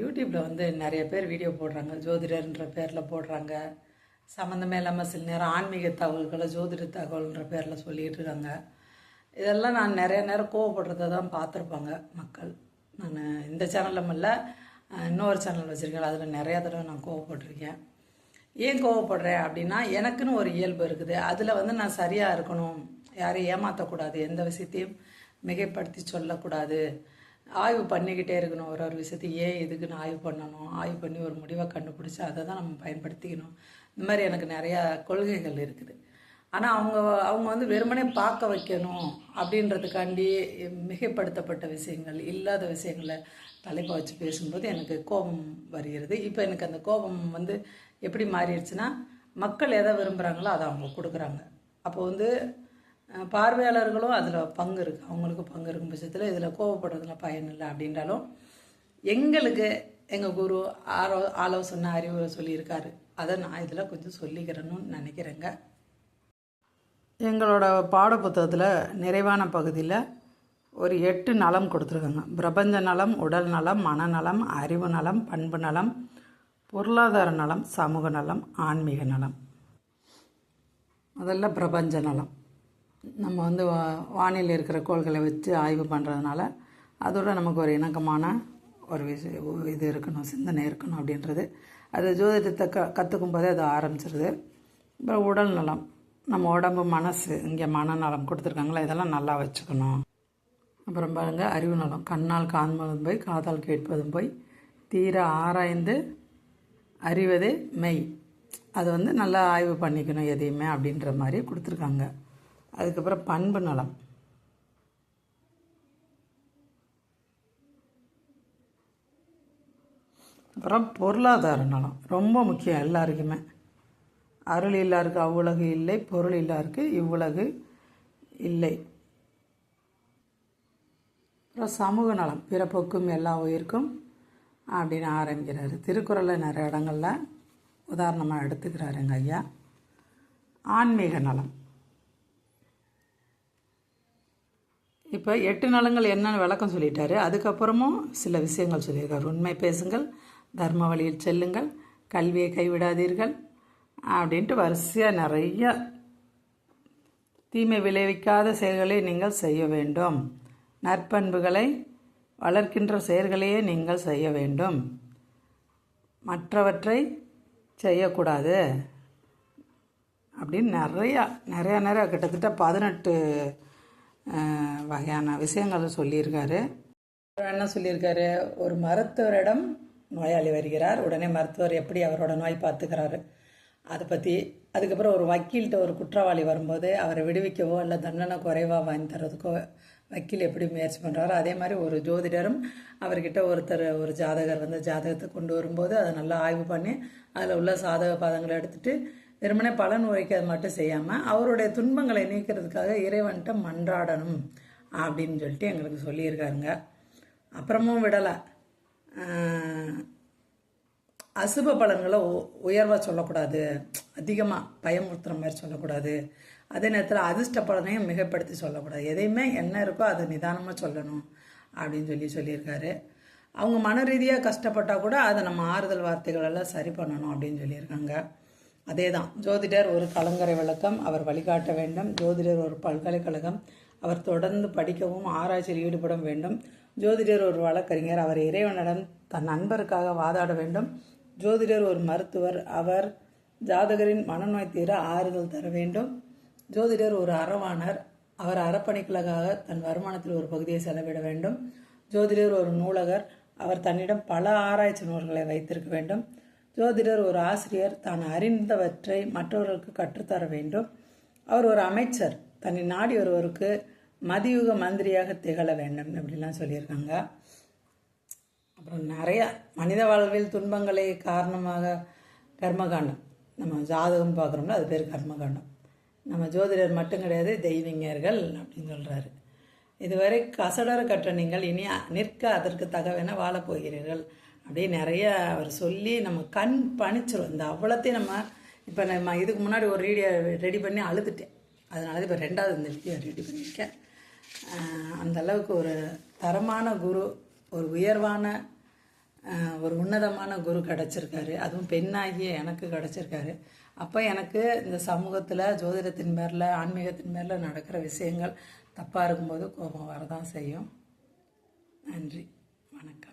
யூடியூப்பில் வந்து நிறைய பேர் வீடியோ போடுறாங்க. ஜோதிடர்ன்ற பேரில் போடுறாங்க. சம்மந்தமே இல்லாமல் சில நேரம் ஆன்மீக தகவல்களை ஜோதிட தகவல்ன்ற பேரில் சொல்லிகிட்டு இருக்காங்க. இதெல்லாம் நான் நிறைய நேரம் கோவப்படுறத தான் பார்த்துருப்பாங்க மக்கள். நான் இந்த சேனலும் இல்லை இன்னொரு சேனல் வச்சுருக்கேன். அதில் நிறையா தடவை நான் கோவப்பட்டிருக்கேன். ஏன் கோவப்படுறேன் அப்படின்னா எனக்குன்னு ஒரு இயல்பு இருக்குது. அதில் வந்து நான் சரியாக இருக்கணும். யாரையும் ஏமாற்றக்கூடாது எந்த விஷயத்தையும் மிகைப்படுத்தி சொல்லக்கூடாது. ஆய்வு பண்ணிக்கிட்டே இருக்கணும் ஒரு ஒரு விஷயத்தையும். ஏன் எதுக்குன்னு ஆய்வு பண்ணணும்? ஆய்வு பண்ணி ஒரு முடிவை கண்டுபிடிச்சி அதை தான் நம்ம பயன்படுத்திக்கணும். இந்த மாதிரி எனக்கு நிறையா கொள்கைகள் இருக்குது. ஆனால் அவங்க அவங்க வந்து வெறுமனே பார்க்க வைக்கணும் அப்படின்றதுக்காண்டி மிகைப்படுத்தப்பட்ட விஷயங்கள் இல்லாத விஷயங்களை தலைப்பை வச்சு பேசும்போது எனக்கு கோபம் வருகிறது. இப்போ எனக்கு அந்த கோபம் வந்து எப்படி மாறிடுச்சுன்னா மக்கள் எதை விரும்புகிறாங்களோ அதை அவங்க கொடுக்குறாங்க. அப்போ வந்து பார்வையாளர்களும் அதில் பங்கு இருக்குது அவங்களுக்கு பங்கு இருக்கும் பட்சத்தில் இதில் கோவப்படுறதுல பயன் இல்லை அப்படின்றாலும் எங்களுக்கு எங்கள் குரு ஆரோ ஆலோசனை அறிவுரை சொல்லியிருக்காரு. அதை நான் இதில் கொஞ்சம் சொல்லிக்கிறேன்னு நினைக்கிறேங்க. எங்களோட பாடப்புத்தகத்தில் நிறைவான பகுதியில் ஒரு எட்டு நலம் கொடுத்துருக்காங்க. பிரபஞ்ச நலம் உடல் நலம் மனநலம் அறிவு நலம் பண்பு நலம் பொருளாதார நலம் சமூக நலம் ஆன்மீக நலம். முதல்ல பிரபஞ்ச நலம். நம்ம வந்து வா வானில் இருக்கிற கோள்களை வச்சு ஆய்வு பண்ணுறதுனால அதோட நமக்கு ஒரு இணக்கமான ஒரு விஷய இது இருக்கணும் சிந்தனை இருக்கணும் அப்படின்றது. அது ஜோதிடத்தை க கற்றுக்கும் போதே அது ஆரம்பிச்சிருது. அப்புறம் உடல் நலம். நம்ம உடம்பு மனசு இங்கே மனநலம் கொடுத்துருக்காங்களா? இதெல்லாம் நல்லா வச்சுக்கணும். அப்புறம் பாருங்க அறிவு நலம். கண்ணால் காண்பதும் போய் காதால் கேட்பதும் போய் தீர ஆராய்ந்து அறிவதே மெய். அது வந்து நல்லா ஆய்வு பண்ணிக்கணும் எதையுமே அப்படின்ற மாதிரி கொடுத்துருக்காங்க. அதுக்கப்புறம் பண்பு நலம் அப்புறம் பொருளாதார நலம் ரொம்ப முக்கியம் எல்லாருக்குமே. அருள் இல்லாருக்கு அவ்வுலகு இல்லை பொருள் இல்லாருக்கு இவ்வுலகு இல்லை. அப்புறம் சமூக நலம் பிறப்புக்கும் எல்லா உயிருக்கும் அப்படின்னு ஆரம்பிக்கிறாரு. திருக்குறளில் நிறைய இடங்களில் உதாரணமாக எடுத்துக்கிறாருங்க ஐயா. ஆன்மீக நலம். இப்போ எட்டு நலங்கள் என்னன்னு விளக்கம் சொல்லிட்டாரு. அதுக்கப்புறமும் சில விஷயங்கள் சொல்லியிருக்காரு. உண்மை பேசுங்கள் தர்ம வழியில் செல்லுங்கள் கல்வியை கைவிடாதீர்கள் அப்படின்ட்டு வரிசையாக நிறைய தீமை விளைவிக்காத செயல்களை நீங்கள் செய்ய வேண்டும். நற்பண்புகளை வளர்க்கின்ற செயல்களையே நீங்கள் செய்ய வேண்டும். மற்றவற்றை செய்யக்கூடாது அப்படின்னு நிறையா நிறையா நிறையா கிட்டத்தட்ட பதினெட்டு வகையான விஷயங்களை சொல்லியிருக்காரு. என்ன சொல்லியிருக்காரு? ஒரு மருத்துவரிடம் நோயாளி வருகிறார். உடனே மருத்துவர் எப்படி அவரோட நோய் பார்த்துக்கிறாரு? அதை பற்றி அதுக்கப்புறம் ஒரு வக்கீல்கிட்ட ஒரு குற்றவாளி வரும்போது அவரை விடுவிக்கவோ இல்லை தண்டனை குறைவாக வாங்கி தரதுக்கோ வக்கீல் எப்படி முயற்சி பண்ணுறாரோ அதே மாதிரி ஒரு ஜோதிடரும் அவர்கிட்ட ஒருத்தர் ஒரு ஜாதகர் வந்து ஜாதகத்தை கொண்டு வரும்போது அதை நல்லா ஆய்வு பண்ணி அதில் உள்ள சாதக பாதங்களை எடுத்துகிட்டு வெறுமனே பலன் உரைக்கிறது மட்டும் செய்யாமல் அவருடைய துன்பங்களை நீக்கிறதுக்காக இறைவன்கிட்ட மன்றாடணும் அப்படின்னு சொல்லிட்டு எங்களுக்கு சொல்லியிருக்காருங்க. அப்புறமும் விடலை. அசுப பலன்களை உயர்வாக சொல்லக்கூடாது. அதிகமாக பயமுறுத்துற மாதிரி சொல்லக்கூடாது. அதே நேரத்தில் அதிர்ஷ்ட பலனையும் மிகப்படுத்தி சொல்லக்கூடாது. எதையுமே என்ன இருக்கோ அதை நிதானமாக சொல்லணும் அப்படின்னு சொல்லி சொல்லியிருக்காரு. அவங்க மன ரீதியாக கஷ்டப்பட்டால் கூட அதை நம்ம ஆறுதல் வார்த்தைகளெல்லாம் சரி பண்ணணும் அப்படின்னு சொல்லியிருக்காங்க. அதே தான் ஜோதிடர் ஒரு கலங்கரை விளக்கம் அவர் வழிகாட்ட வேண்டும். ஜோதிடர் ஒரு பல்கலைக்கழகம் அவர் தொடர்ந்து படிக்கவும் ஆராய்ச்சியில் ஈடுபட வேண்டும். ஜோதிடர் ஒரு வழக்கறிஞர் அவர் இறைவனிடம் தன் நண்பருக்காக வாதாட வேண்டும். ஜோதிடர் ஒரு மருத்துவர் அவர் ஜாதகரின் மனநோய் தீர ஆறுதல் தர வேண்டும். ஜோதிடர் ஒரு அறவாணர் அவர் அறப்பணிகளுக்காக தன் வருமானத்தில் ஒரு பகுதியை செலவிட வேண்டும். ஜோதிடர் ஒரு நூலகர் அவர் தன்னிடம் பல ஆராய்ச்சி நூல்களை வைத்திருக்க வேண்டும். ஜோதிடர் ஒரு ஆசிரியர். தான் அறிந்தவற்றை மற்றவர்களுக்கு கற்றுத்தர வேண்டும். அவர் ஒரு அமைச்சர். தன்னை நாடி ஒருவருக்கு மதியுக மந்திரியாக திகழ வேண்டும் அப்படிலாம் சொல்லியிருக்காங்க. அப்புறம் நிறையா மனித வாழ்வில் துன்பங்களை காரணமாக கர்மகாண்டம். நம்ம ஜாதகம் பார்க்குறோம்ல அது பேர் கர்மகாண்டம். நம்ம ஜோதிடர் மட்டும் கிடையாது தெய்வீங்கர்கள் அப்படின்னு சொல்கிறாரு இதுவரை கசடர கற்ற நீங்கள் இனி நிற்க அதற்கு தகவென வாழப் போகிறீர்கள் அப்படியே நிறைய அவர் சொல்லி நம்ம கண் பணிச்சிரும். இந்த அவ்வளோத்தையும் நம்ம இப்போ நம்ம இதுக்கு முன்னாடி ஒரு ரீடியோ ரெடி பண்ணி அழுதுட்டேன். அதனால இப்போ ரெண்டாவது இந்த வீடியோ ரெடி பண்ணியிருக்கேன். அந்த அளவுக்கு ஒரு தரமான குரு ஒரு உயர்வான ஒரு உன்னதமான குரு கிடச்சிருக்காரு. அதுவும் பெண்ணாகிய எனக்கு கிடச்சிருக்காரு. அப்போ எனக்கு இந்த சமூகத்தில் ஜோதிடத்தின் மேரில் ஆன்மீகத்தின் மேரில் நடக்கிற விஷயங்கள் தப்பாக இருக்கும்போது கோபம் வரதான் செய்யும். நன்றி. வணக்கம்.